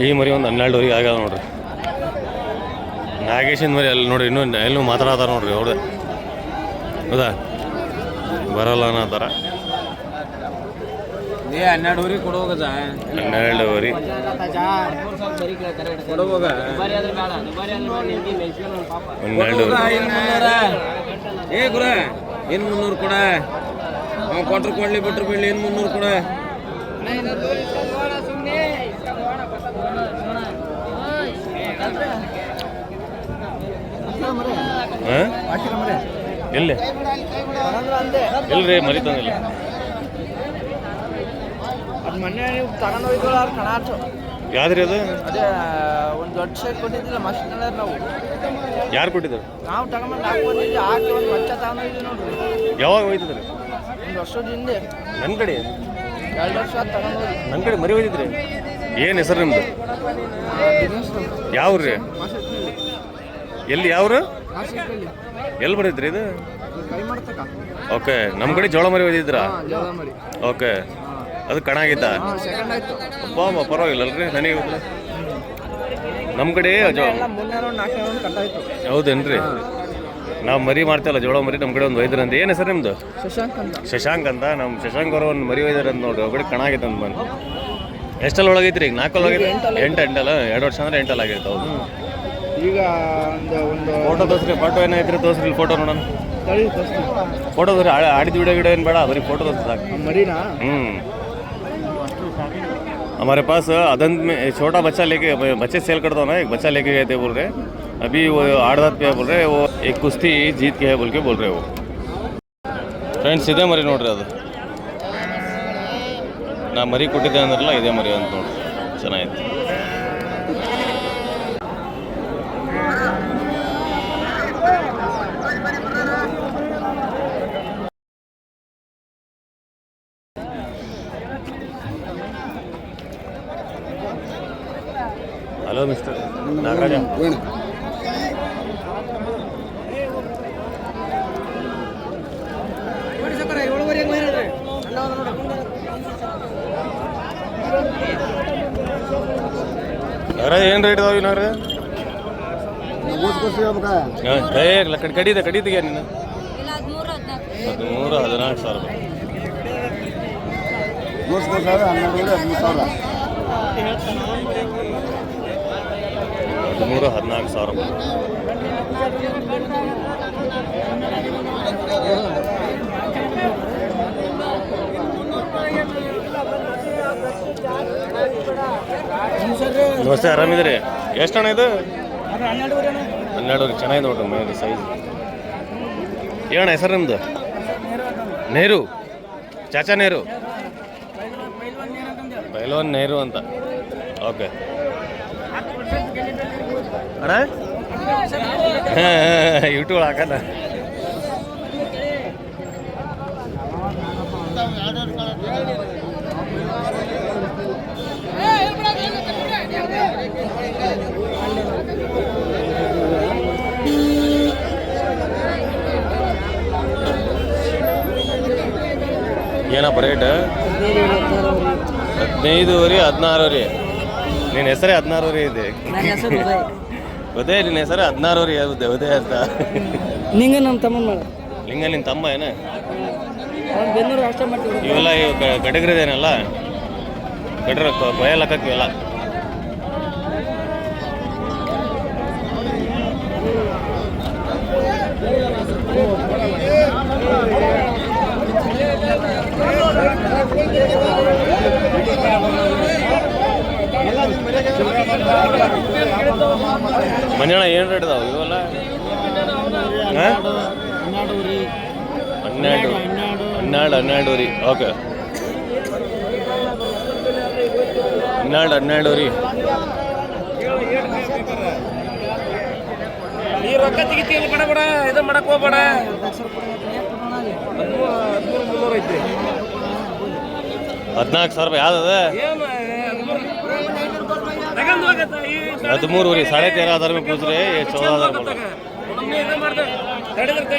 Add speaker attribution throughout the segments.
Speaker 1: ಈ ಮರಿ ಒಂದು ಹನ್ನೆರಡುವರೆಗೆ ಆಗ್ಯಾವ ನೋಡ್ರಿ. ನಾಗೇಶಿನ ಮರಿ ಅಲ್ಲಿ ನೋಡ್ರಿ ಇನ್ನೂ ಎಲ್ಲೂ ಮಾತಾಡತಾರ ನೋಡ್ರಿ ಅವ್ರದ್ದು ಹೌದಾ? ಬರಲ್ಲ ಅನ್ನೋ
Speaker 2: ಏ ಹನ್ನೆರಡುವರೆ ಕೊಡುವಾಗ
Speaker 1: ಹನ್ನೆರಡುವರೆ
Speaker 2: ಮುನ್ನೂರ. ಏ ಗುರ ಏನ್ ಮುನ್ನೂರು ಕೊಡ. ಕೊಟ್ರು ಕೊಡ್ಲಿ ಬಿಟ್ರು ಬಿಡ್ಲಿ ಏನ್ ಮುನ್ನೂರು ಕೊಡ
Speaker 1: ಹಾಂ ಎಲ್ಲಿ? ಎಲ್ರಿ ಮರಿ ತಂದಿಲ್ಲ
Speaker 3: ಅದು ಮೊನ್ನೆ ನೀವು ತಗೊಂಡೋಗಿದ್ರು ಅವ್ರು ಕಣಾಟು
Speaker 1: ಯಾವ್ದ್ರಿ ಅದು?
Speaker 3: ಅದೇ ಒಂದು ದೊಡ್ಡ ಸೈಟ್ ಕೊಟ್ಟಿದ್ದಿಲ್ಲ ಮಷಿನ್ ನಾವು.
Speaker 1: ಯಾರು ಕೊಟ್ಟಿದ್ದಾರೆ
Speaker 3: ನಾವು ತಗೊಂಬಂದು ಹಾಕಿ ಬಂದಿದ್ದೆ ಹಾಕಿ ಒಂದು ಮಚ್ಚ ತಗೊಂಡೋಯ್ತು ನೋಡ್ರಿ.
Speaker 1: ಯಾವಾಗ ಹೋಯ್ತಿದ್ರಿ?
Speaker 3: ಒಂದು ವರ್ಷದ ಹಿಂದೆ.
Speaker 1: ನನ್ನ ಕಡೆ?
Speaker 3: ಎರಡು ವರ್ಷ ತಗೊಂಡೋಗಿ.
Speaker 1: ನನ್ನ ಕಡೆ ಮರಿ ಹೋಯ್ತಿದ್ರಿ. ಏನು ಹೆಸರು ನಿಮ್ದು?
Speaker 3: ದಿನೇಶ್
Speaker 1: ಯಾವ್ರಿ? ಎಲ್ಲಿ ಯಾವ್ರು? ಎಲ್ಲಿ ಬರೈತ್ರಿ ಇದು? ಓಕೆ ನಮ್ಮ ಕಡೆ ಜೋಳ ಮರಿ
Speaker 3: ಹಾಂ
Speaker 1: ಓಕೆ ಅದು
Speaker 3: ಕಣಾಗಿದ್ದ
Speaker 1: ಅಬ್ಬಾ ಪರವಾಗಿಲ್ಲ ಅಲ್ರಿ ನನಗೆ ನಮ್ಮ ಕಡೆ ಹೌದೇನ್ರಿ? ನಾವು ಮರಿ ಮಾಡ್ತೇವಲ್ಲ ಜೋಳ ಮರಿ ನಮ್ಮ ಕಡೆ ಒಂದು ಒಯ್ದ್ರಂತ ಏನು ಹೆಸರು ನಿಮ್ದು?
Speaker 3: ಶಶಾಂಕ್ ಅಂತ.
Speaker 1: ಶಶಾಂಕ್ ಅಂತ ನಮ್ಮ ಶಶಾಂಕ್ ಅವರು ಒಂದು ಮರಿ ಒಯ್ದಾರ ಅಂತ ನೋಡಿ ಒಬ್ಬಡಿ ಕಣಾಗಿತ್ತು ಅಂತ ಬಂದು. ಎಷ್ಟಲ್ಲಿ ಒಳಗೈತ್ರಿ ಈಗ? ನಾಲ್ಕಲ್ಲಿ ಹೋಗೈತೆ ಎಂಟು ಎಂಟಲ್ಲ. ಎರಡು ವರ್ಷ ಅಂದ್ರೆ ಎಂಟಲ್ಲಿ ಆಗೈತೆ ಹೌದು.
Speaker 3: ಈಗ ಒಂದು ಒಂದು
Speaker 1: ಫೋಟೋ ತೋರಿಸ್ರಿ ಫೋಟೋ ಏನೈತ್ರಿ ತೋರಿಸ್ರಿ ಇಲ್ಲಿ ಫೋಟೋ ನೋಡೋಣ
Speaker 3: ತಳಿ ತೋರಿಸ್ತೀನಿ
Speaker 1: ಫೋಟೋ ತೋರಿ ಆಡಿದ ವಿಡಿಯೋ ಗಿಡ ಏನು ಬೇಡ ಬರೀ ಫೋಟೋ ತೋರಿಸಿ ಸಾಕು
Speaker 3: ಆ ಮರಿನಾ
Speaker 1: हम्म हमारे पास अदंत में एक छोटा बच्चा लेके बच्चे सेल करता हूँ ना एक बच्चा लेके गए थे बोल रहे अभी वो आठ दात पे है बोल रहे वो एक कुश्ती जीत के है बोल के बोल रहे वो ಫ್ರೆಂಡ್ಸ್ ಇದೇ ಮರಿ ನೋಡ್ರಿ ಅದು ನಾ ಮರಿ ಕೊಟ್ಟಿದ್ದೆ ಅಂದ್ರಲ್ಲ ಇದೇ ಮರಿ ಅಂತ ನೋಡ್ರಿ ಚೆನ್ನಾಗಿತ್ತು ಹಲೋ ಮಿಸ್ಟರ್ ನಾಗರಾಜ ನಾಗರಾಜ ಏನು ರೇಟ್ ಅದಾವ ನಾಗರಾಜ ಏ ಕಡಿ ಕಡಿದೆ ಕಡಿದಿಗೆ ನೀನು?
Speaker 4: ಹದಿಮೂರು ಹದಿನಾಲ್ಕು
Speaker 1: ಸಾವಿರ. ರೂಪಾಯಿ ಹದಿಮೂರು ಹದಿನಾಲ್ಕು ಸಾವಿರ. ದೋಸೆ ಆರಾಮಿದ್ರಿ ಎಷ್ಟು ಹಣ ಇದು? ಹನ್ನೆರಡು ಚೆನ್ನಾಗಿದೆ ನೋಡ್ರಿ ಮೇಲೆ ಸೈಜ್ ಏನಣ್ಣ ಹೆಸರು ನಿಮ್ಮದು ನೆಹರು. ಚಾಚಾ ನೆಹರು? ಪೈಲ್ವಾನ್ ನೆಹರು ಅಂತ. ಓಕೆ. ಅಣ್ಣ? ಯೂಟ್ಯೂಬ್ ಹಾಕಲ್ಲ ಏನಪ್ಪ ರೇಟ್ ಹದಿನೈದುವರೆ ರೀ ನಿನ್ನ ಹೆಸರೇ ಹದಿನಾರುವರೆ ಇದೆ.
Speaker 3: ನನ್ನ ಹೆಸರು ಉದಯ್
Speaker 1: ಉದಯ ನಿನ್ನ ಹೆಸರೇ ಹದಿನಾರುವರೆ ಉದಯ ಉದಯ ಅಂತ.
Speaker 3: ನಿಂಗ ನಮ್ಮ ತಮ್ಮ ಮಾಡ
Speaker 1: ಲಿಂಗ ನಿನ್ನ ತಮ್ಮ ಏನ?
Speaker 3: ಅವ್ನು ಬೆನ್ನೂರು ಅಷ್ಟೇ ಮಾಡ್ತೀವಿ
Speaker 1: ಇವೆಲ್ಲ ಇವು ಗಡಗ್ರದೇನಲ್ಲ? ಗಡ್ರ ಭಯ ಲೆಕ್ಕಕ್ಕೆ ಇವೆಲ್ಲ. ಮಂಜಣ್ಣ ಏನು ರೇಟ್ ಅದಾವ ಇವೆಲ್ಲ? ಹನ್ನೆರಡು ಹನ್ನೆರಡು. ಹನ್ನೆರಡು ರೀ ಓಕೆ. ಹನ್ನೆರಡು ಹನ್ನೆರಡು ರೀ
Speaker 2: ನೀ ರೊಕ್ಕ ತೆಗಿತೀವಿ ಬೇಡ ಬೇಡ ಇದು ಮಾಡಕ್ ಹೋಗ್ಬೇಡ.
Speaker 1: ಹದಿನಾಲ್ಕು ಸಾವಿರ ರೂಪಾಯಿ ಯಾವ್ದು ಹದಿಮೂರು ರೀ ಸಾಡೆ ತೇರ ಅದಾರ ರೂಪಾಯಿ ಪೂಜ್ ರೀ ಚೌದ
Speaker 2: ತಡಿ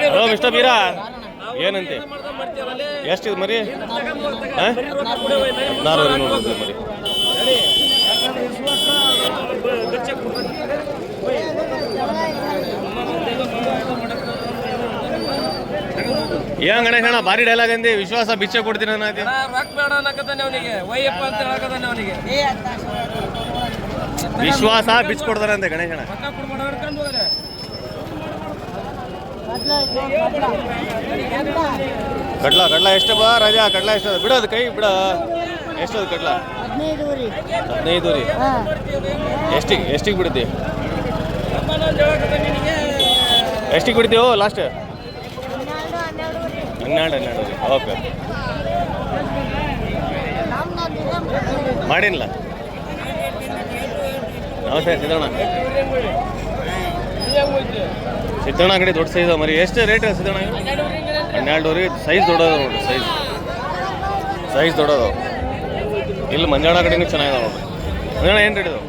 Speaker 1: ಹಲೋ ಮಿಸ್ಟರ್ ಬೀರಾ? ಏನಂತೆ?
Speaker 2: ಮಾಡ್ತಾ ಮಾಡ್ತೀವಲ್ಲೇ
Speaker 1: ಎಷ್ಟು ಇದು ಮರಿ? ಹಾಂ? ನೋಡ್ರಿ ಮರಿ. ಏನ್ ಗಣೇಶಣ್ಣ ಭಾರಿ ಡೈಲಾಗ್ ಅಂದಿ. ವಿಶ್ವಾಸ ಬಿಚ್ಚೆ ಕೊಡ್ತೀನಿ ಅನ್ನತಿ
Speaker 2: ರೊಕ್ಕ ಬೇಡ ಅನ್ನಕತ್ತಾನೆ ಅವನಿಗೆ. ವೈಯಪ್ಪ ಅಂತ ಹೇಳಕತ್ತಾನೆ ಅವನಿಗೆ.
Speaker 1: ವಿಶ್ವಾಸ
Speaker 2: ಬಿಚ್ಕೊಡ್ತಾರೆ ಅಂತೆ ಹೋಗ್ರೆ
Speaker 1: ಕಡ್ಲ ಕಡ್ಲ ಎಷ್ಟು ಬಾ ರಾಜಾ, ಕಡ್ಲ ಎಷ್ಟು ಬಿಡೋದು ಕೈ, ಬಿಡ. ಎಷ್ಟದು ಕಡ್ಲ?
Speaker 5: ಹದಿನೈದು ರೀ
Speaker 1: ಎಷ್ಟಿಗೆ ಎಷ್ಟಿಗೆ ಬಿಡುತ್ತೆ ಎಷ್ಟಿಗೆ ಬಿಡ್ತೀವೋ ಲಾಸ್ಟ್
Speaker 5: ಹನ್ನೆರಡು ಹನ್ನೆರಡು. ರೀ
Speaker 1: ಓಕೆ. ಮಾಡಿಲ್ಲ? ನಮಸ್ತೆ, ಸಿದ್ದಣ್ಣ. ಸಿದ್ದಣ್ಣ ಅಂಗಡಿ ದೊಡ್ಡ ಸೈಜ್ ಮರಿ. ಎಷ್ಟು ರೇಟ್ ಸಿದ್ದಣ್ಣ ಹನ್ನೆರಡು ರೀ ಸೈಜ್ ದೊಡ್ಡದ ನೋಡ್ರಿ ಸೈಜ್ ಸೈಜ್ ದೊಡ್ಡದ. ಇಲ್ಲಿ ಮಂಜಾಣ ಕಡೆನೂ ಚೆನ್ನಾಗಿದೆ ನೋಡ್ರಿ ಮಂಜಾಣ ಏನು ರೇಟ್ ಇದು?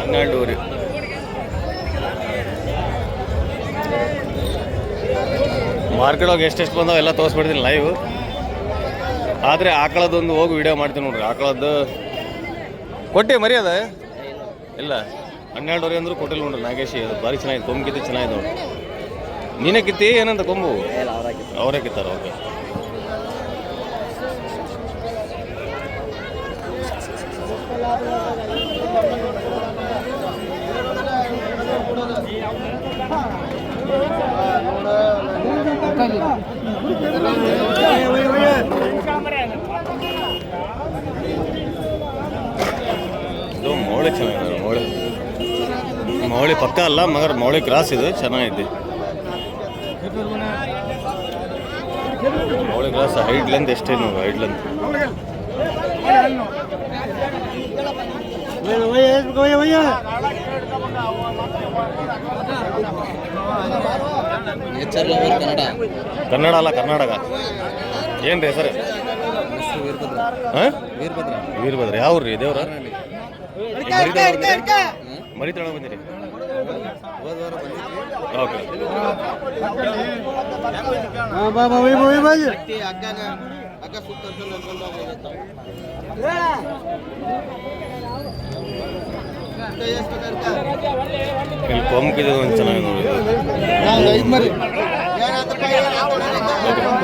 Speaker 1: ಹನ್ನೆರಡು ರೀ ಮಾರ್ಕೆಟ್ ಹೋಗಿ ಎಷ್ಟೆಷ್ಟು ಬಂದಾವ ಎಲ್ಲ ತೋರಿಸ್ಬಿಡ್ತೀನಿ ಲೈವ್ ಆದರೆ ಆಕಳದೊಂದು ಹೋಗಿ ವಿಡಿಯೋ ಮಾಡ್ತೀನಿ ನೋಡ್ರಿ. ಆಕಳದ್ದು ಕೊಟ್ಟೆ ಮರಿ ಅದ ಇಲ್ಲ. ಹನ್ನೆರಡುವರೆ ಅಂದ್ರೆ ಕೊಟ್ಟಿಲ್ಲ ನೋಡ್ರಿ ನಾಗೇಶಿ ಅದು ಭಾರಿ ಚೆನ್ನಾಗಿದೆ ಕೊಂಬು ಕಿತ್ತು ಚೆನ್ನಾಗಿದೆ ನೋಡ್ರಿ ನೀನೇ ಕಿತ್ತಿ ಏನಂತ ಕೊಂಬು? ಅವರೇ ಕಿತ್ತಾರ ಓಕೆ. ಮೌಳಿ ಚೆನ್ನಾಗಿದೆ ಮೌಳಿ. ಮೌಳಿ ಪಕ್ಕ ಅಲ್ಲ ಮಗರ್ ಮೌಳಿ ಕ್ರಾಸ್ ಇದು ಚೆನ್ನಾಗಿದೆ. ಮೌಳಿ ಕ್ರಾಸ್ ಹೈಟ್ ಲೆಂತ್ ಎಷ್ಟೇ ನೋಡಿ ಹೈಟ್ ಲೆಂತ್
Speaker 2: ಕನ್ನಡ
Speaker 1: ಅಲ್ಲ ಕರ್ನಾಟಕ. ಏನು ರೀ ಸರ್
Speaker 2: ವೀರಭದ್ರ.
Speaker 1: ವೀರಭದ್ರ. ಯಾವ ರೀ ದೇವ್ರ? ಮರಿ ತಗೊಂಡು ಬಂದಿರಿ. ಓಕೆ. ಇಲ್ಲಿ ಕೊಂಬಿದ್ದು ಒಂದು ಚೆನ್ನಾಗಿ ನೋಡಿ.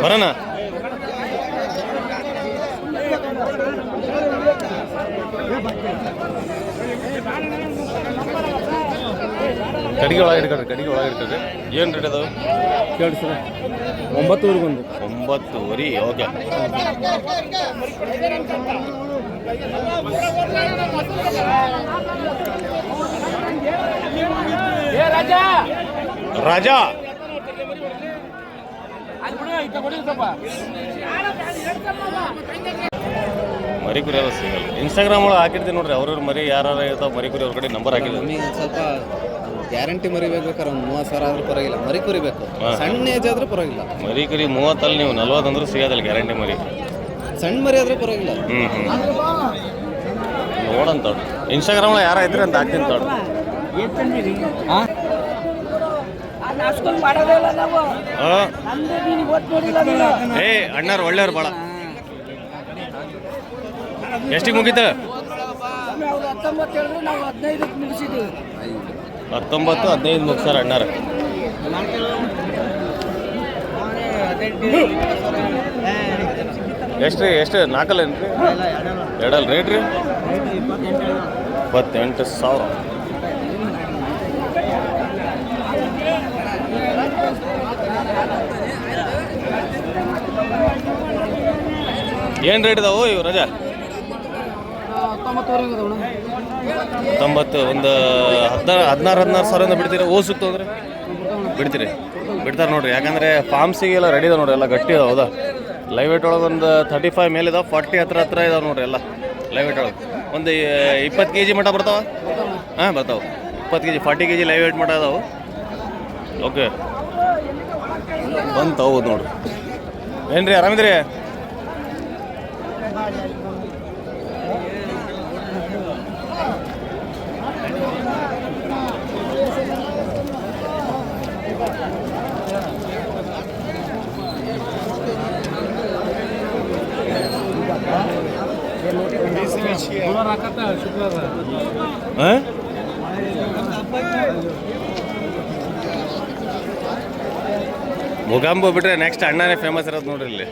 Speaker 1: ಬರೋಣ. ಕಡಿಗೆ ಒಳಗೆ ಇಟ್ಕೊಳ್ರಿ ಕಡಿಗೆ ಒಳಗೆ ಇಟ್ಕೊಳ್ರಿ ಏನು ರೇಟ್ ಅದಾವೆ
Speaker 2: ಕೇಳಿ ಸರ್ ಒಂಬತ್ತುವರೆಗೆ ಒಂದು
Speaker 1: ಒಂಬತ್ತುವರೆ ಓಕೆ ರಾಜಾ ಮರಿ ಕುರಿ ಎಲ್ಲ ಸಿಗಲ್ಲ. ಇನ್ಸ್ಟಾಗ್ರಾಮ್ ಒಳಗೆ ಹಾಕಿರ್ತೀನಿ ನೋಡ್ರಿ ಅವ್ರವ್ರ ಮರಿ ಯಾರು ಇರ್ತಾವ ಮರಿ ಕುರಿ ಅವ್ರ ಕಡೆ ನಂಬರ್ ಹಾಕಿದ್ರು
Speaker 6: ನಮಗೆ ಸ್ವಲ್ಪ ಗ್ಯಾರಂಟಿ ಮರಿ ಬೇಕಾದ್ರೆ ಒಂದು ಮೂವತ್ತು ಸಾವಿರ ಆದ್ರೂ ಪರವಾಗಿಲ್ಲ. ಮರಿ ಕುರಿ ಬೇಕು.
Speaker 1: ಹಾ.
Speaker 6: ಸಣ್ಣ ಏಜ್ ಆದ್ರೂ ಪರವಾಗಿಲ್ಲ.
Speaker 1: ಮರಿ ಕುರಿ ಮೂವತ್ತಲ್ಲಿ ನೀವು ನಲ್ವತ್ತಂದ್ರೂ ಸಿಗೋದಿಲ್ಲ ಗ್ಯಾರಂಟಿ ಮರಿ.
Speaker 6: ಸಣ್ಣ ಮರಿ ಆದ್ರೂ ಪರವಾಗಿಲ್ಲ.
Speaker 1: ಹ್ಞೂ ಹ್ಞೂ ನೋಡಂತ ಇನ್ಸ್ಟಾಗ್ರಾಮ್ ಒಳಗೆ ಯಾರು ಐತ್ರಿ ಅಂತ ಹಾಕ್ತೀನಿ
Speaker 3: ತೋಡು
Speaker 1: ಹಾಂ? ಏ ಅಣ್ಣಾರು ಒಳ್ಳೆಯವ್ರು ಭಾಳ ಎಷ್ಟಿಗೆ ಮುಗೀತು?
Speaker 3: ಹತ್ತೊಂಬತ್ತು,
Speaker 1: ಹದಿನೈದು ಮುಗಿಸಾರ ಅಣ್ಣಾರು. ಎಷ್ಟು ರೀ, ಎಷ್ಟು ನಾಲ್ಕಲ್ಲ ಏನು ರೀ ಎರಡಲ್ಲ ರೇಟ್ ರೀ? ಇಪ್ಪತ್ತೆಂಟು ಸಾವಿರ. ಏನು ರೇಟ್ ಇದಾವು ಇವು ರಜಾ? ಹತ್ತೊಂಬತ್ತು, ಒಂದು ಹದಿನಾರು ಹದಿನಾರು ಹದಿನಾರು ಸಾವಿರದಿಂದ ಬಿಡ್ತೀರಿ. ಓ ಸುತ್ತು ಅಂದ್ರೆ ಬಿಡ್ತೀರಿ. ಬಿಡ್ತಾರೆ ನೋಡ್ರಿ. ಯಾಕಂದ್ರೆ ಫಾರ್ಮ್ಸಿಗೆಲ್ಲ ರೆಡಿ ಇದೆ ನೋಡ್ರಿ, ಎಲ್ಲ ಗಟ್ಟಿ ಇದಾವೆ, ಹೌದಾ? ಲೈವ್ ವೇಟ್ ಒಳಗೆ ಒಂದು ತರ್ಟಿ ಫೈವ್ ಮೇಲೆ ಇದಾವೆ ಫಾರ್ಟಿ ಹತ್ರ ಹತ್ರ ಇದಾವೆ ನೋಡ್ರಿ ಎಲ್ಲ ಲೈವ್ ವೇಟ್ ಒಳಗೆ. ಒಂದು ಇಪ್ಪತ್ತು ಕೆ ಜಿ ಮಟ್ಟ ಬರ್ತಾವ? ಹಾಂ, ಬರ್ತಾವೆ. ಇಪ್ಪತ್ತು K G forty K G live weight ಮಟ್ಟ ಇದಾವೆ ಓಕೆ ಬಂತು ಹೌದು ನೋಡ್ರಿ. ಏನು ರೀ ಆರಾಮಿದ್ರಿ? ಹಾಂ? ಮುಗಾಂಬು ಬಿಟ್ರೆ ನೆಕ್ಸ್ಟ್ ಅಣ್ಣನೇ ಫೇಮಸ್ ಇರೋದು ನೋಡ್ರಿ ಇಲ್ಲಿ.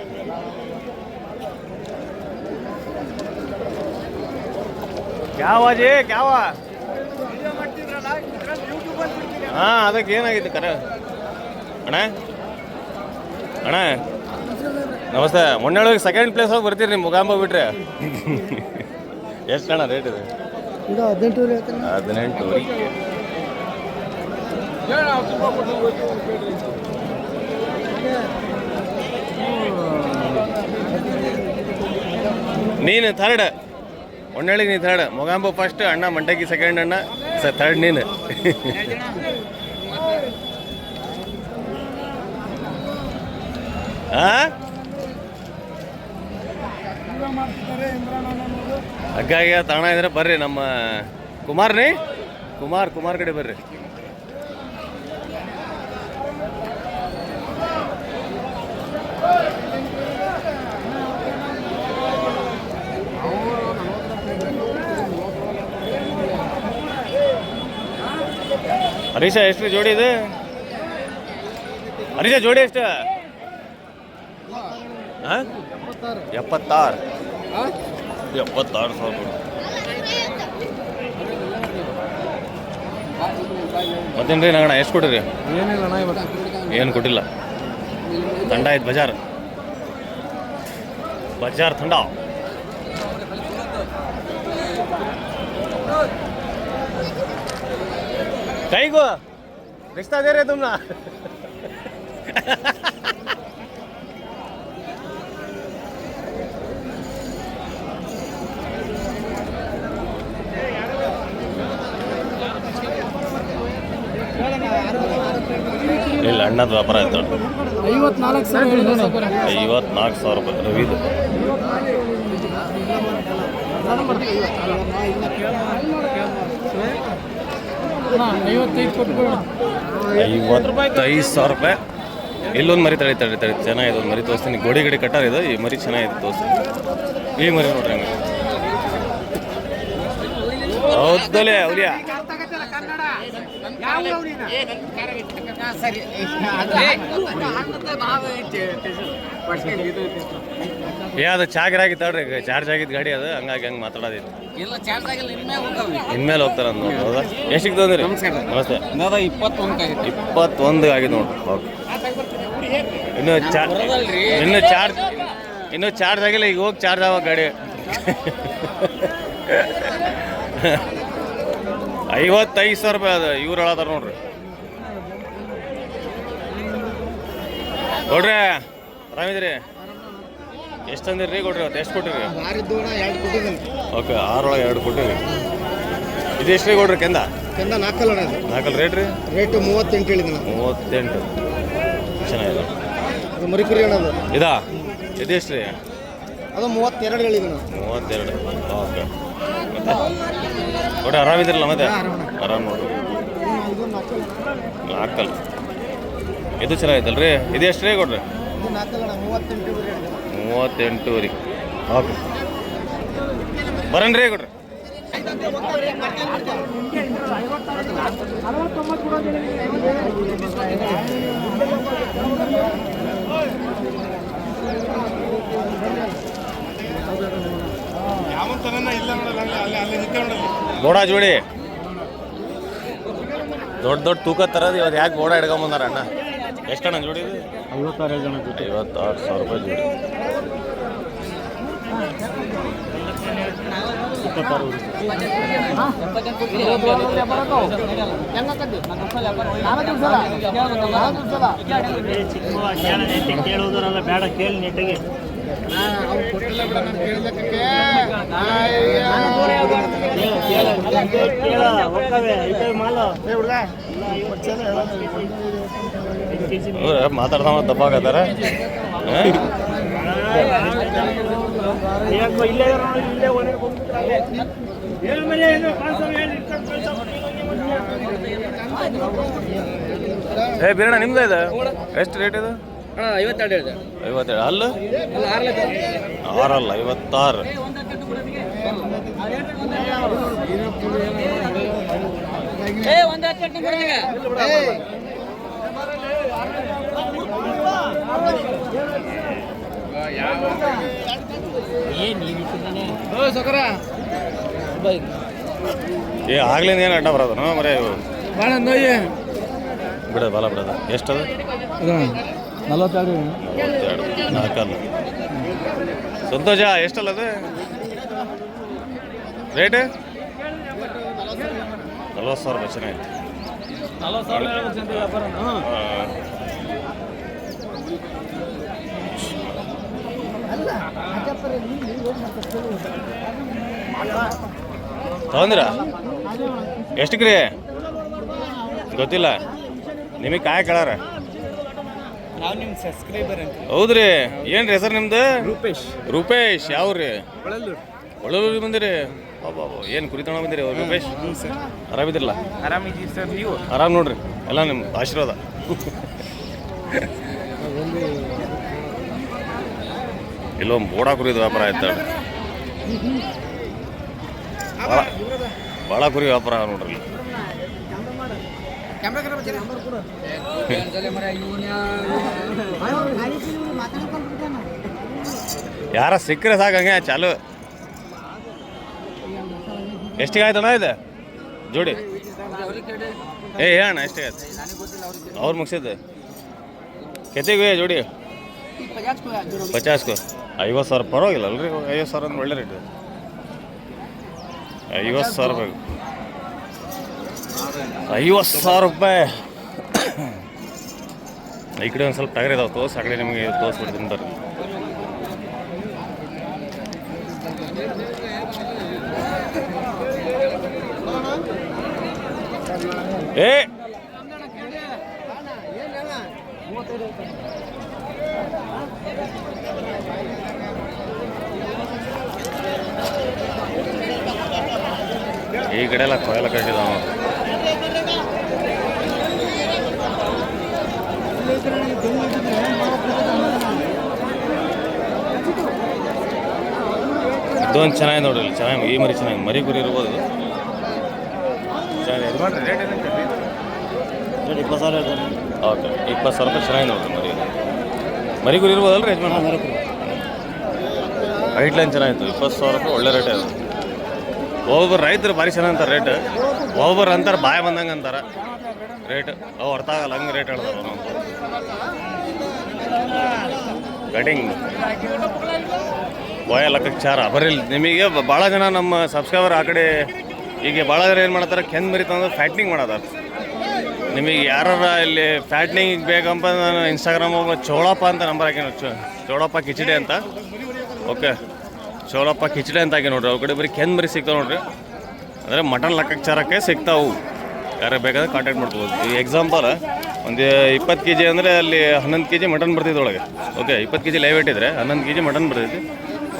Speaker 1: ಯಾವ ಜಿ ಯಾವ ಹಾ, ಅದಕ್ಕೆ ಏನಾಗಿತ್ತು ಕರೆ? ಅಣ್ಣ? ಅಣ್ಣ? ನಮಸ್ತೆ. ಮೊನ್ನೆಳಗೆ ಸೆಕೆಂಡ್ ಪ್ಲೇಸ್ ಹೋಗಿ ಬರ್ತೀರಿ ನೀವು ಮುಗಾಂಬ ಬಿಟ್ರೆ. ಎಷ್ಟು ಅಣ್ಣ ರೇಟ್ ಇದೆ?
Speaker 3: ಇದು ಹದಿನೆಂಟು ಹೇಳ್ತಾನೆ.
Speaker 1: ಹದಿನೆಂಟು ನೀನು ಥರ್ಡ್ ಒಣ್ಣಳಿಗೆ ನೀನು ಥರ್ಡ್ ಮೊಗಾಂಬು ಫಸ್ಟ್ ಅಣ್ಣ ಮಂಟಕಿ ಸೆಕೆಂಡ್ ಅಣ್ಣ ಸ ಥರ್ಡ್ ನೀನು. ಆ? ಹಗ್ಗಾಗಿ ತಾಣ ಇದ್ರೆ ಬರ್ರಿ ನಮ್ಮ ಕುಮಾರ್ ರೀ. ಕುಮಾರ್ ಕುಮಾರ್ ಕಡೆ ಬರ್ರಿ. ಹರೀಶ ಎಷ್ಟು ಜೋಡಿ ಇದೆ? ಹರೀಶ ಜೋಡಿ ಎಷ್ಟು? ಹಾ? ಎಪ್ಪತ್ತಾರು. ಎಪ್ಪತ್ತಾರು ಸಾವಿರ ಕೊಡು. ಮತ್ತೇನ್ರಿ ನಗಣ ಎಷ್ಟು ಕೊಟ್ಟಿರಿ
Speaker 3: ಏನಿಲ್ಲ ಅಣ್ಣ ಇವತ್ತು
Speaker 1: ಏನು ಕೊಟ್ಟಿಲ್ಲ ಥಂಡ ಆಯ್ತು ಬಜಾರ್ ಬಜಾರ್ ಥಂಡ ಕೈಗೋ रिश्ता दे रहे तुम ना ಇಲ್ಲ ಅಣ್ಣದ ವ್ಯಾಪಾರ ಆಯ್ತು
Speaker 3: ಐವತ್ನಾಲ್ಕು ಸಾವಿರ ಹೇಳಿದಾನೆ
Speaker 1: ಐವತ್ನಾಲ್ಕು ಸಾವಿರ ರೂಪಾಯಿ ರವಿದು.
Speaker 3: ಐವತ್ತೈದು
Speaker 1: ಸಾವಿರ ರೂಪಾಯಿ. ಇಲ್ಲೊಂದು ಮರಿ ತಡಿ ತಡಿ ತಳಿ ಚೆನ್ನಾಗಿದೆ ಒಂದು ಮರಿ ತೋರಿಸ್ತೀನಿ. ಗೋಡಿ ಗಡಿ ಕಟ್ಟಾರ ಇದು? ಈ ಮರಿ ಚೆನ್ನಾಗಿದೆ ತೋರಿಸ್ತೀನಿ. ಈ ಮರಿ ನೋಡ್ರಿ ಹಂಗೆ ಹೌದಲೇ ಅವ್ರಿಯಾ? ಏ ಅದು ಚಾರ್ಜ್ ಆಗಿತ್ತು ತಡ್ರಿ ಚಾರ್ಜ್ ಆಗಿದ್ದು ಗಾಡಿ ಅದು ಹಂಗಾಗಿ ಹಂಗೆ ಮಾತಾಡೋದಿಲ್ಲ.
Speaker 2: ಇಲ್ಲ ಚಾರ್ಜ್ ಆಗಿಲ್ಲ ಇನ್ಮೇಲೆ
Speaker 1: ಹೋಗ್ತಾರ ಹೌದಾ? ತಂದ್ರಿ?
Speaker 2: ನಮಸ್ಕಾರ.
Speaker 1: ನಮಸ್ತೆ.
Speaker 2: ಇಪ್ಪತ್ತೊಂದು
Speaker 1: ಇಪ್ಪತ್ತೊಂದು ಆಗಿದೆ ನೋಡ್ರಿ ಓಕೆ ಇನ್ನು ಚಾರ್ಜ್. ಇನ್ನು ಚಾರ್ಜ್ ಇನ್ನು ಚಾರ್ಜ್ ಆಗಿಲ್ಲ ಈಗ ಹೋಗಿ ಚಾರ್ಜ್ ಆಗ ಗಾಡಿ. ಐವತ್ತೈದು ಸಾವಿರ ರೂಪಾಯಿ ಅದ ಇವ್ರು ಹೇಳತ್ತಾರ ನೋಡ್ರಿ. ಕೊಡ್ರಿ ಆರಾಮಿದ್ರಿ? ಎಷ್ಟು ತಂದಿರಿ ಕೊಡ್ರಿ ಅವತ್ತು ಎಷ್ಟು ಕೊಟ್ಟಿರಿ? ಓಕೆ ಆರೊಳಗೆ ಎರಡು ಕೊಟ್ಟಿರಿ. ಇದು ಎಷ್ಟು ರೀ ಕೊಡ್ರಿ ಕೆಂದ?
Speaker 3: ಕೆಂದ ನಾಲ್ಕಲ್ಲ ಇದು.
Speaker 1: ರೇಟ್ ರೀ?
Speaker 3: ರೇಟ್ ಮೂವತ್ತೆಂಟು ಹೇಳಿದ್ದೀನಿ
Speaker 1: ಮೂವತ್ತೆಂಟು. ಚೆನ್ನಾಗಿದೆ.
Speaker 3: ಅದು ಮರಿಕುರಿ ಅಣ್ಣ ಅದು.
Speaker 1: ಇದಾ? ಎಷ್ಟು ರೀ?
Speaker 3: ಅದು ಮೂವತ್ತೆರಡು ಹೇಳಿದ್ದೀನಿ
Speaker 1: ಮೂವತ್ತೆರಡು. ಓಕೆ. ಒಟ್ಟು ಆರಾಮಿದ್ರಲ್ಲ ಮತ್ತೆ? ಆರಾಮ್ ನೋಡ್ರಿ
Speaker 3: ಇದು ನಾಲ್ಕಲ್ಲ.
Speaker 1: ರೀ ಇದು ಎಷ್ಟು ರೀ ಕೊಡ್ರಿ
Speaker 3: ಮೂವತ್ತೆಂಟು
Speaker 1: ರೀ ಓಕೆ ಬರನ್ ರೀ ಕೊಡ್ರಿ ಗೋಡ ಜೋಡಿ. ದೊಡ್ಡ ದೊಡ್ಡ ತೂಕ ತರೋದು ಇವತ್ತು ಯಾಕೆ ಬೋಡ ಹಿಡ್ಕೊಂಬಂದಾರ ಅಣ್ಣ? ಎಷ್ಟಣ್ಣ ಜೋಡಿ ಇದು?
Speaker 3: ಐವತ್ತಾರು ಜನ
Speaker 1: ಐವತ್ತಾರು ಸಾವಿರ ರೂಪಾಯಿ ಜೋಡಿ.
Speaker 7: ಕೇಳುವುದರಲ್ಲ ಬೇಡ ಕೇಳಿ ನೆಟ್ಟಿಗೆ
Speaker 1: ಮಾತಾಡ್ದ ತಪ್ಪಾಗತ್ತಾರ. ಏ ಬೀರಣ್ಣ ನಿಮ್ದ ಇದೆ? ಎಷ್ಟು ರೇಟ್ ಇದು?
Speaker 2: ಐವತ್ತೆರಡು ಹೇಳಿದೆ.
Speaker 1: ಅಲ್ಲ
Speaker 2: ಅಲ್ಲ ಆರಲೆ
Speaker 1: ಆರಲ್ಲ ಐವತ್ತಾರು. ಏ ಆಗ್ಲಿಂದ ಏನು ಅಡ್ಡ ಬರೋದು? ಮರೇ ಬಿಡ ಬಲ ಬಿಡದ. ಎಷ್ಟದು?
Speaker 3: ನಲವತ್ತೆರಡು
Speaker 1: ನಾಲ್ಕಲ್ಲ ಸಂತೋಷ ಎಷ್ಟಲ್ಲ ಅದು? ರೇಟ್ ನಲ್ವತ್ತು ಸಾವಿರ ರೂಪಾಯಿ ಚೆನ್ನಾಗಿತ್ತು ಆ. ತಗೊಂದಿರ ಎಷ್ಟಕ್ಕೆ ರೀ ಗೊತ್ತಿಲ್ಲ. ನಿಮಗೆ ಕಾಯ ಕೇಳಾರ?
Speaker 3: ನಾವು ನಿಮ್ಮ ಸಬ್ಸ್ಕ್ರೈಬರ್ ಅಂತ?
Speaker 1: ಹೌದ್ರಿ. ಏನ್ರಿ ಹೆಸರು ನಿಮ್ದು?
Speaker 3: ರೂಪೇಶ್.
Speaker 1: ರೂಪೇಶ್ ಯಾವ್ರಿ ಒಳ್ಳೂರಿಗೆ ಬಂದಿರಿ? ಏನು ಕುರಿ ತಗೊಂಡು ಬಂದಿರಿ ಅವ್ರು ರೂಪೇಶ್? ಆರಾಮಿದ್ರಲ್ಲ
Speaker 3: ಆರಾಮಿದ್ದೀವಿ ಸರ್ ನೀವು?
Speaker 1: ಆರಾಮ್ ನೋಡ್ರಿ ಎಲ್ಲ ನಿಮ್ಮ ಆಶೀರ್ವಾದ. ಇಲ್ಲೊಂದು ಬೋಡ ಕುರಿದ ವ್ಯಾಪಾರ ಆಯ್ತು ಭಾಳ ಭಾಳ ಕುರಿ ವ್ಯಾಪಾರ ನೋಡ್ರಿ. ಯಾರ ಸಿಕ್ಕರೆ ಸಾಕಂಗೆ ಚಾಲು. ಎಷ್ಟಿಗೆ ಆಯ್ತಣ್ಣ ಇದು? ಜೋಡಿ. ಏ, ಹೇಳಣ್ಣ ಎಷ್ಟಿಗಾಯ್ತು ಅವ್ರು ಮುಗಿಸಿದ್ದು. ಕೆತ್ತಿಗೆ ಜೋಡಿ. ಪಚಾಸ್ಕು. ಐವತ್ತು ಸಾವಿರ ಪರವಾಗಿಲ್ಲ ಅಲ್ರಿ, ಐವತ್ತು ಸಾವಿರ ಅಂದ್ರೆ ಒಳ್ಳೆ ರೇಟ್. ಐವತ್ತು ಸಾವಿರ ರೂಪಾಯಿ ಐವತ್ತು ಸಾವಿರ ರೂಪಾಯಿ. ಈ ಕಡೆ ಒಂದು ಸ್ವಲ್ಪ ಟಗರ್ ಇದಾವೆ ತೋರ್ಸಿ, ಆ ಕಡೆ ನಿಮಗೆ ತೋರಿಸ್ಬಿಡ್ತೀನಿ ಬರ್ರಿ ಏ! ಈ ಕಡೆ ಎಲ್ಲ ಕೊಯಲ ಕಟ್ಟಿದಾವ ಇದೊಂದು ಚೆನ್ನಾಗಿ ನೋಡಿರಿ ಚೆನ್ನಾಗಿ ಈ ಮರಿ ಚೆನ್ನಾಗಿ ಮರಿ ಕುರಿ ಇರ್ಬೋದು. ರೇಟ್ ಇಪ್ಪತ್ತು ಸಾವಿರ ಓಕೆ ಇಪ್ಪತ್ತು ಸಾವಿರ ರೂಪಾಯಿ ಚೆನ್ನಾಗಿ ನೋಡಿರಿ ಮರಿ. ಮರಿ ಕುರಿ ಇರ್ಬೋದಲ್ಲ ರೀ ಯಜಮಾನ ಹೈಟ್ ಲೈನ್ ಚೆನ್ನಾಗಿತ್ತು ಇಪ್ಪತ್ತು ಸಾವಿರ ರೂಪಾಯಿ ಒಳ್ಳೆ ರೇಟ್ ಅದು. ಒಬ್ಬೊಬ್ಬರು ರೈತರು ಭಾರಿ ಚೆನ್ನಾಗಿ ಅಂತಾರೆ ರೇಟ್. ಒಬ್ಬೊಬ್ಬರು ಅಂತಾರೆ ಬಾಯ ಬಂದಂಗೆ ಅಂತಾರೆ. ರೇಟ್ ಅವು ಅರ್ಥ ಆಗಲ್ಲ ಹಂಗೆ ರೇಟ್ ಹೇಳ್ತಾರೆ ನಾವು ಕಟಿಂಗ್ ಲೆಕ್ಕಕ್ಕೆ ಚಾರ ಬರಲಿ ನಿಮಗೆ ಭಾಳ ಜನ ನಮ್ಮ ಸಬ್ಸ್ಕ್ರೈಬರ್ ಆ ಕಡೆ ಈಗ ಭಾಳ ಜನ ಏನು ಮಾಡ್ತಾರೆ ಕೆಂದ್ ಮರಿತಂದ್ರೆ ಫ್ಯಾಟ್ನಿಂಗ್ ಮಾಡದಾರ ನಿಮಗೆ ಯಾರ ಇಲ್ಲಿ ಫ್ಯಾಟ್ನಿಂಗ್ ಬೇಕಂತ ನಾನು ಇನ್ಸ್ಟಾಗ್ರಾಮ್ ಒಬ್ಬ ಚೋಳಪ್ಪ ಅಂತ ನಂಬರ್ ಹಾಕಿ ಚೋಳಪ್ಪ ಕಿಚಡಿ ಅಂತ. ಓಕೆ ಚೋಳಪ್ಪ ಕಿಚಡಿ ಅಂತ ಹಾಕಿ ನೋಡ್ರಿ. ಅವ್ರ ಕಡೆ ಬರೀ ಕೆಂದ್ ಮರಿ ಸಿಗ್ತಾವೆ ನೋಡ್ರಿ. ಅಂದರೆ ಮಟನ್ ಲೆಕ್ಕಾಚಾರಕ್ಕೆ ಸಿಗ್ತಾವು. ಯಾರು ಬೇಕಾದ್ರೆ ಕಾಂಟ್ಯಾಕ್ಟ್ ಮಾಡ್ಕೋಬೋದು. ಈ ಎಕ್ಸಾಂಪಲ್ ಒಂದು ಇಪ್ಪತ್ತು ಕೆ ಜಿ ಅಂದರೆ ಅಲ್ಲಿ ಹನ್ನೊಂದು ಕೆ ಜಿ ಮಟನ್ ಬರ್ತೈತೆ ಒಳಗೆ. ಓಕೆ ಇಪ್ಪತ್ತು ಕೆ ಜಿ ಲೈವ್ ಇಟ್ಟಿದ್ರೆ ಹನ್ನೊಂದು ಕೆ ಜಿ ಮಟನ್ ಬರ್ತೈತಿ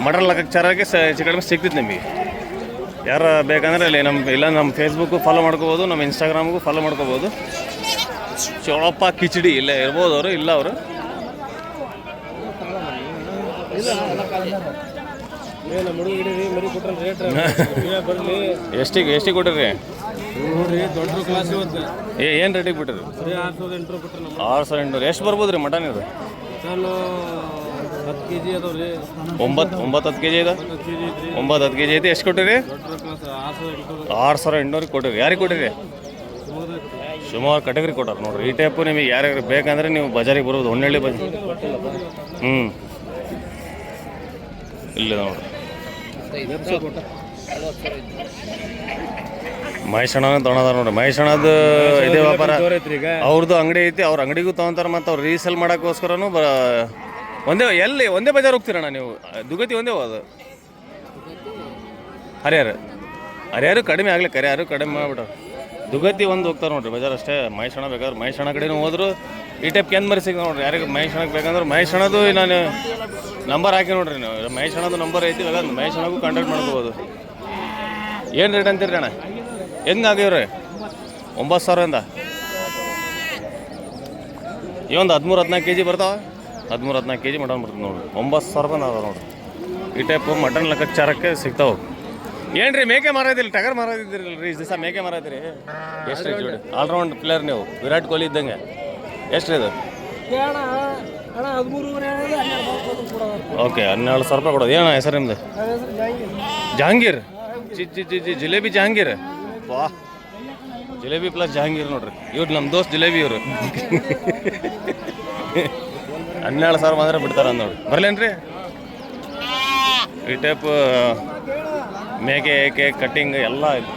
Speaker 1: ಮಟನ್ ಲೆಕ್ಕಾಚಾರಕ್ಕೆ ಹೆಚ್ಚು ಕಡಿಮೆ ಸಿಗ್ತಿತ್ತು ನಿಮಗೆ? ಯಾರು ಬೇಕಂದ್ರೆ ಅಲ್ಲಿ ನಮ್ಮ ಇಲ್ಲ ನಮ್ಮ ಫೇಸ್ಬುಕ್ಕು ಫಾಲೋ ಮಾಡ್ಕೋಬೋದು, ನಮ್ಮ ಇನ್ಸ್ಟಾಗ್ರಾಮ್ಗೂ ಫಾಲೋ ಮಾಡ್ಕೋಬೋದು. ಚೋಳಪ್ಪ, ಕಿಚಡಿ ಇಲ್ಲೇ ಇರ್ಬೋದು ಅವರು, ಇಲ್ಲ ಅವರು. ಎಷ್ಟಿಗೆ ಎಷ್ಟಿಗೆ ಕೊಟ್ಟಿರಿ? ಏ, ಏನು ರೇಟಿಗೆ ಬಿಟ್ಟಿರಿ? ಆರು ಸಾವಿರ ಎಂಟು ಎಷ್ಟು ಬರ್ಬೋದು ರೀ ಮಟನ್ ಇದು?
Speaker 2: ಹತ್ತು ಕೆ ಜಿ ಅದಾವ ರೀ.
Speaker 1: ಒಂಬತ್ತು ಒಂಬತ್ತು ಹತ್ತು ಕೆ ಜಿ ಇದೆ? ಒಂಬತ್ತು ಹತ್ತು ಕೆ ಜಿ ಐತಿ ಎಷ್ಟು ಕೊಟ್ಟಿರಿ? ಆರು ಸಾವಿರ ಎಂಟುನೂರಿಗೆ ಕೊಟ್ಟಿರಿ. ಯಾರಿಗೆ ಕೊಟ್ಟಿರಿ? ಸುಮಾರು ಕಟಗರಿ ಕೊಟ್ಟಾರ ನೋಡ್ರಿ. ಈ ಟೈಪು ನಿಮಗೆ ಯಾರ್ಯಾರು ಬೇಕಂದ್ರೆ ನೀವು ಬಜಾರಿಗೆ ಬರ್ಬೋದು ಹೊನ್ನಳ್ಳಿ ಬಜ್ ಹ್ಞೂ ಇಲ್ಲ ನೋಡ್ರಿ. ಮಹೇಶಣ ತೊಗೊಳದಾರ ನೋಡ್ರಿ. ಮಹೇಶಣದ ಇದೇ ವ್ಯಾಪಾರ. ಅವ್ರದ್ದು ಅಂಗಡಿ ಐತಿ ಅವ್ರ ಅಂಗಡಿಗೂ ತೊಗೊಂತಾರೆ ಮತ್ತು ಅವ್ರು ರೀಸೇಲ್ ಮಾಡೋಕ್ಕೋಸ್ಕರನೂ ಬ ಒಂದೇ, ಎಲ್ಲಿ? ಒಂದೇ ಬಜಾರ್ ಹೋಗ್ತೀರಣ್ಣ ನೀವು? ದುಗತಿ ಒಂದೇ ಹೋದು ಹರಿಹರ. ಹರಿಹರ ಕಡಿಮೆ ಆಗಲಿ ಕರಿಯಾರು ಕಡಿಮೆ ಮಾಡ್ಬಿಟ್ರು ದುಗತಿ ಒಂದು ಹೋಗ್ತಾರೆ ನೋಡ್ರಿ, ಬಜಾರ್ ಅಷ್ಟೇ. ಮಹೇಶಣ ಬೇಕಾದ್ರೆ ಮಹೇಶಣ ಕಡೆನೂ ಹೋದ್ರು. ಈ ಟೈಪ್ ಕೆಂದ್ ಮರಿ ನೋಡ್ರಿ, ಯಾರಿಗೆ ಮಹೇಶಣಕ್ಕೆ ಬೇಕಂದ್ರೆ ಮಹೇಶಣದು ನಾನು ನಂಬರ್ ಹಾಕಿ ನೋಡ್ರಿ ನೀವು. ಮಹೇಶಣದು ನಂಬರ್ ಐತಿ, ಬೇಕಾದ್ರೆ ಮಹೇಶಣಗೂ ಕಾಂಟ್ಯಾಕ್ಟ್ ಮಾಡ್ಕೋಬೋದು. ಏನು ರೇಟ್ ಅಂತೀರಿ ಅಣ್ಣ? ಹೆಂಗೆ ಆಗಿವ್ರಿ? ಒಂಬತ್ತು ಸಾವಿರದಿಂದ? ಈ ಒಂದು ಹದಿಮೂರು, ಹದಿನಾಲ್ಕು ಕೆ ಜಿ ಬರ್ತಾವೆ? ಹದಿಮೂರು ಹದಿನಾಲ್ಕು ಕೆ ಜಿ ಮಟನ್ ಬರ್ತದೆ ನೋಡಿರಿ. ಒಂಬತ್ತು ಸಾವಿರ ರೂಪಾಯಿ ಅದ ನೋಡಿರಿ. ಈ ಟೈಪ್ ಮಟನ್ ಲೆಕ್ಕಾಚಾರಕ್ಕೆ ಸಿಗ್ತಾವೆ. ಏನ್ರಿ ಮೇಕೆ ಮಾರೋದಿಲ್ಲ ಟಗರ್ ಮಾರೋದಿದ್ದಿರಲ್ರಿ ರೀ ದಿವಸ ಮೇಕೆ ಮಾರೋದಿರಿ ಎಷ್ಟು ರೀ ಜೋಡಿ? ಆಲ್ರೌಂಡ್ ಪ್ಲೇಯರ್ ನೀವು ವಿರಾಟ್ ಕೊಹ್ಲಿ ಇದ್ದಂಗೆ. ಎಷ್ಟು ರೀ ಇದು
Speaker 3: ಅಣ್ಣ ಅಣ್ಣ ಹದಿಮೂರುವರೆ
Speaker 1: ಓಕೆ ಹನ್ನೆರಡು ಸಾವಿರ ರೂಪಾಯಿ ಕೊಡೋದು. ಏನೋ ಹೆಸರು ನಿಮ್ದು? ಜಹಾಂಗೀರ್. ಜಿ ಜಿ ಜಿ ಜಿ ಜಿಲೇಬಿ ಜಹಾಂಗೀರ್? ವಾ ಜಿಲೇಬಿ ಪ್ಲಸ್ ಜಹಾಂಗೀರ್ ನೋಡ್ರಿ. ಇವ್ರು ನಮ್ಮ ದೋಸ್ತ್ ಜಿಲೇಬಿ ಇವರು. ಹನ್ನೆರಡು ಸಾವಿರ ಬಂದ್ರೆ ಬಿಡ್ತಾರ ನೋಡಿ. ಬರ್ಲೇನ್ರಿ? ಈ ಟೈಪ್ ಮೇಕೆ ಏಕೆ ಕಟ್ಟಿಂಗ್ ಎಲ್ಲ ಇದೆ.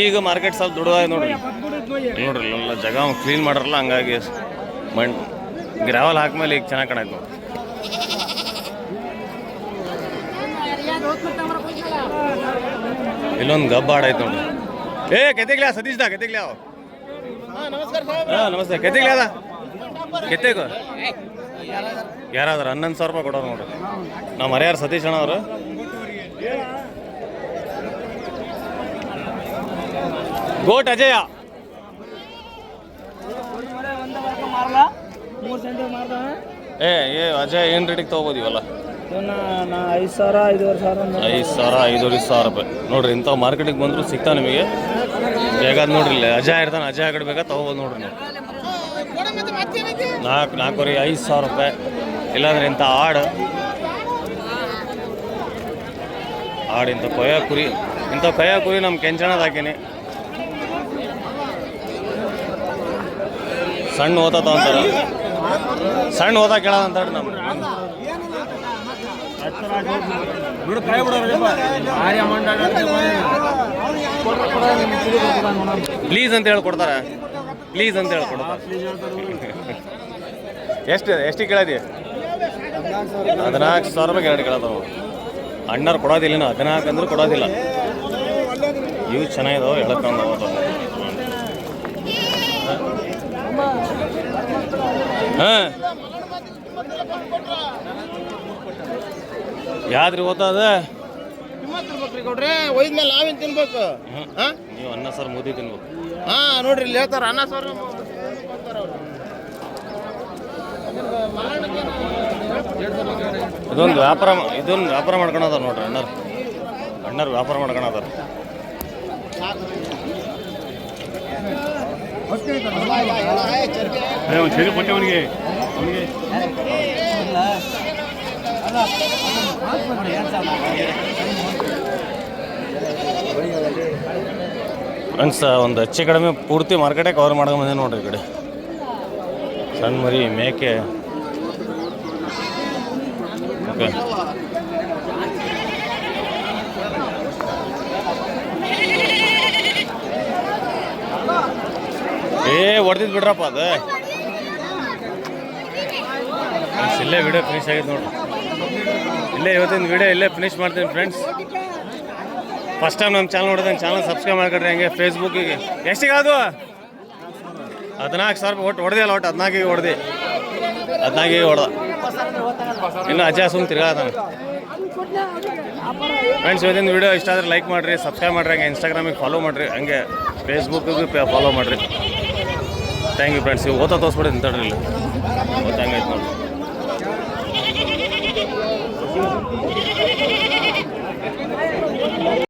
Speaker 1: ಈಗ ಮಾರ್ಕೆಟ್ ಸ್ವಲ್ಪ ದುಡ್ಡಾಗ ನೋಡ್ರಿ. ನೋಡ್ರಿ ಎಲ್ಲ ಜಾಗ ಕ್ಲೀನ್ ಮಾಡ್ರಲ್ಲ ಹಂಗಾಗಿ ಮಣ್ ಗ್ರಾವಲ್ ಹಾಕ್ಮೇಲೆ ಈಗ ಚೆನ್ನಾಗಿ ನೋಡಿ ಇಲ್ಲೊಂದು ಗಬ್ಬ ಆಡೈತೆ ನೋಡ್ರಿ. ಏ ಕೆತ್ತಿಗ್ಲ ಸತೀಶ್ ದಾ ಕೆತ್ತಿಗ್ಲ? ಹಾಂ ನಮಸ್ತೆ. ಕೆತ್ತಿಗ್ಲಾ ಅದ? ಕೆತ್ತೇಕು ಯಾರಾದ್ರ ಹನ್ನೊಂದು ಸಾವಿರ ರೂಪಾಯಿ ಕೊಡೋರು ನೋಡ್ರಿ ನಮ್ಮ ಹರಿಯಾರ ಸತೀಶ್ ಅಣ್ಣ ಅವರು. ಗೋಟ್ ಅಜಯ. ಏ ಏ, ಅಜಯ್, ಏನು ರೇಟಿಗೆ ತೊಗೋಬೋದು ಇವೆಲ್ಲ?
Speaker 3: ಐದು ಸಾವಿರ, ಐದುವರೆ ಸಾವಿರ.
Speaker 1: ಐದು ಸಾವಿರ ಸಾವಿರ ರೂಪಾಯಿ. ನೋಡ್ರಿ ಇಂಥ ಮಾರ್ಕೆಟಿಗೆ ಬಂದರೂ ಸಿಗ್ತಾ ನಿಮಗೆ. ಬೇಗ ನೋಡ್ರಿ ಇಲ್ಲಿ. ಅಜಯ್ ಇರ್ತಾನೆ, ಅಜಯ್ ಕಡೆ ತೊಗೋಬೋದು ನೋಡ್ರಿ ನೀವು. ನಾಲ್ಕು ನಾಲ್ಕೂವರೆ ಐದು ಸಾವಿರ ರೂಪಾಯಿ. ಇಲ್ಲಾಂದ್ರೆ ಇಂಥ ಆಡು. ಆಡು ಇಂಥ ಕೊಯ್ಯ ಕುರಿ ಇಂಥ ಕೊಯ್ಯ ಕುರಿ ನಮ್ಮ ಕೆಂಚಣದ ಹಾಕೀನಿ. ಸಣ್ಣ ಓದ ಅಂತಾರೆ. ಸಣ್ಣ ಓದ ಕೇಳೋದು ಅಂತಾರೆ ನಮ್ಮ ಪ್ಲೀಸ್ ಅಂತ ಹೇಳಿ ಕೊಡ್ತಾರ. ಪ್ಲೀಸ್ ಅಂತ ಹೇಳಿ ಎಷ್ಟು ಎಷ್ಟು ಎಷ್ಟಿಗೆ ಕೇಳದಿ? ಹದಿನಾಲ್ಕು ಸಾವಿರ ರೂಪಾಯಿ ಎರಡು ಕೇಳದವು ಅಣ್ಣರು ಕೊಡೋದಿಲ್ಲ ಹದಿನಾಲ್ಕು ಅಂದ್ರೆ ಕೊಡೋದಿಲ್ಲ. ಇವು ಚೆನ್ನಾಗಿದಾವೆ ಎಳಕೊಂಡು ಹಾಂ. ಯಾವ್ದ್ರಿ ಓದ್ತದ
Speaker 6: ಕೊಡ್ರಿ ಒಯ್ದ್ಮೇಲೆ ನಾವೇನು ತಿನ್ಬೇಕು? ಹಾಂ.
Speaker 1: ನೀವು ಅನ್ನ ಸರ್ ಮೋದಿ ತಿನ್ಬೇಕು.
Speaker 6: ಹಾಂ ನೋಡ್ರಿ ಇಲ್ಲಿ ಹೇಳ್ತಾರ ಅನ್ನ ಸರ್
Speaker 1: ಇದೊಂದು ವ್ಯಾಪಾರ ಮಾ- ಇದೊಂದು ವ್ಯಾಪಾರ ಮಾಡ್ಕೊಳದಾರ ನೋಡ್ರಿ ಅಣ್ಣರು. ಅಣ್ಣರು ವ್ಯಾಪಾರ ಮಾಡ್ಕೊಳದಾರ ಫ್ರೆಂಡ್ಸ್ ಒಂದು ಹೆಚ್ಚು ಕಡಿಮೆ ಪೂರ್ತಿ ಮಾರ್ಕೆಟೇ ಕವರ್ ಮಾಡ್ಕೊಂಡು ಬಂದೆ ನೋಡ್ರಿ ಕಡೆ. ಸಣ್ಣ ಮರಿ, ಮೇಕೆ. ಏ ಹೊಡೆದಿದ್ದು ಬಿಡ್ರಪ್ಪ ಅದು. ಇಲ್ಲೇ ವಿಡಿಯೋ ಫಿನಿಶ್ ಆಗಿದೆ ನೋಡ್ರಿ. ಇಲ್ಲೇ ಇವತ್ತಿನ ವಿಡಿಯೋ ಇಲ್ಲೇ ಫಿನಿಶ್ ಮಾಡ್ತೀನಿ ಫ್ರೆಂಡ್ಸ್ ಫಸ್ಟ್ ಟೈಮ್ ನಮ್ಮ ಚಾನಲ್ ನೋಡಿದ್ರೆ ಚಾನಲ್ ಸಬ್ಸ್ಕ್ರೈಬ್ ಮಾಡ್ಕೊಡ್ರಿ ಹಂಗೆ ಫೇಸ್ಬುಕ್ಕಿಗೆ ಎಷ್ಟಿಗೆ ಅದು? ಹದಿನಾಲ್ಕು ಸಾವಿರ ರೂಪಾಯಿ ಒಟ್ಟು ಹೊಡೆದಿಲ್ಲ ಒಟ್ಟು ಹದಿನಾಲ್ಕಿಗೆ ಹೊಡೆದಿ. ಹದಿನಾಲ್ಕಿಗೆ ಹೊಡೆದ. ಇನ್ನು ಅಜ್ಜ ಸುಮ್ ತಿರ್ಗಾತಾನೆ. ಫ್ರೆಂಡ್ಸ್ ಇವತ್ತಿನ ವಿಡಿಯೋ ಇಷ್ಟ ಆದರೆ ಲೈಕ್ ಮಾಡಿರಿ ಸಬ್ಸ್ಕ್ರೈಬ್ ಮಾಡಿರಿ, ಹಂಗೆ ಇನ್ಸ್ಟಾಗ್ರಾಮಿಗೆ ಫಾಲೋ ಮಾಡಿರಿ, ಹಂಗೆ ಫೇಸ್ಬುಕ್ಕಿಗೆ ಫಾಲೋ ಮಾಡಿರಿ. ಥ್ಯಾಂಕ್ ಯು ಫ್ರೆಂಡ್ಸ್ ಇವು ಓದ್ತಾ ತೋರಿಸ್ಬಿಡಿ ನಿಂತಡ್ರಿ ಇಲ್ಲಿ ಓದ್ತಾ ಯು ನೋಡಿ